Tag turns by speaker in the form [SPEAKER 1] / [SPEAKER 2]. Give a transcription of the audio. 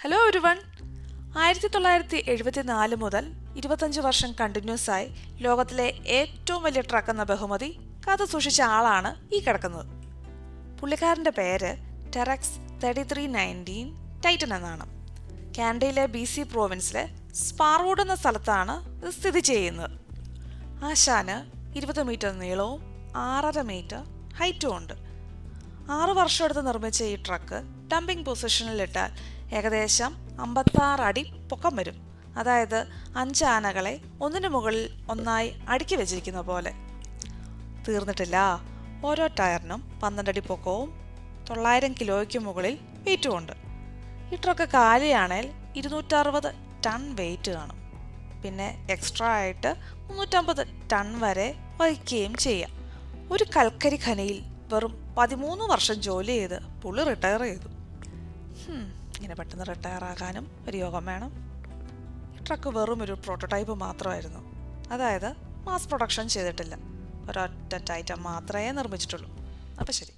[SPEAKER 1] Hello ഒരു one ആയിരത്തി തൊള്ളായിരത്തി എഴുപത്തി നാല് മുതൽ ഇരുപത്തഞ്ച് വർഷം കണ്ടിന്യൂസ് ആയി ലോകത്തിലെ ഏറ്റവും വലിയ ട്രക്ക് എന്ന ബഹുമതി കാത്തു സൂക്ഷിച്ച ആളാണ് ഈ കിടക്കുന്നത്. പുള്ളിക്കാരന്റെ പേര് Terex thirty three nineteen Titan എന്നാണ്. കാനഡയിലെ ബി സി പ്രോവിൻസിലെ സ്പാർവുഡ് എന്ന സ്ഥലത്താണ് ഇത് സ്ഥിതി ചെയ്യുന്നത്. ആശാന് ഇരുപത് മീറ്റർ നീളവും ആറര മീറ്റർ ഹൈറ്റും ഉണ്ട്. ആറു വർഷം എടുത്ത് നിർമ്മിച്ച ഈ ട്രക്ക് ഡംപിംഗ് പൊസിഷനിലിട്ടാൽ ഏകദേശം അമ്പത്താറ് അടി പൊക്കം വരും. അതായത് അഞ്ച് ആനകളെ ഒന്നിനു മുകളിൽ ഒന്നായി അടുക്കി വെച്ചിരിക്കുന്ന പോലെ. തീർന്നിട്ടില്ല. ഓരോ ടയറിനും പന്ത്രണ്ടടി പൊക്കവും തൊള്ളായിരം കിലോയ്ക്ക് മുകളിൽ വെയിറ്റും ഉണ്ട്. ഈ ട്രക്ക് കാലിയാണേൽ ഇരുന്നൂറ്ററുപത് ടൺ വെയിറ്റ് കാണും. പിന്നെ എക്സ്ട്രാ ആയിട്ട് മുന്നൂറ്റമ്പത് ടൺ വരെ വഹിക്കുകയും ചെയ്യാം. ഒരു കൽക്കരി ഖനിയിൽ വെറും പതിമൂന്ന് വർഷം ജോലി ചെയ്ത് പുള്ളി റിട്ടയർ ചെയ്തു. ഇങ്ങനെ പെട്ടെന്ന് റിട്ടയർ ആകാനും ഒരു യോഗം വേണം. ട്രക്ക് വെറും ഒരു പ്രോട്ടോടൈപ്പ് മാത്രമായിരുന്നു. അതായത് മാസ് പ്രൊഡക്ഷൻ ചെയ്തിട്ടില്ല. ഒരൊറ്റ ടൈറ്റം മാത്രമേ നിർമ്മിച്ചിട്ടുള്ളൂ. അപ്പോൾ ശരി.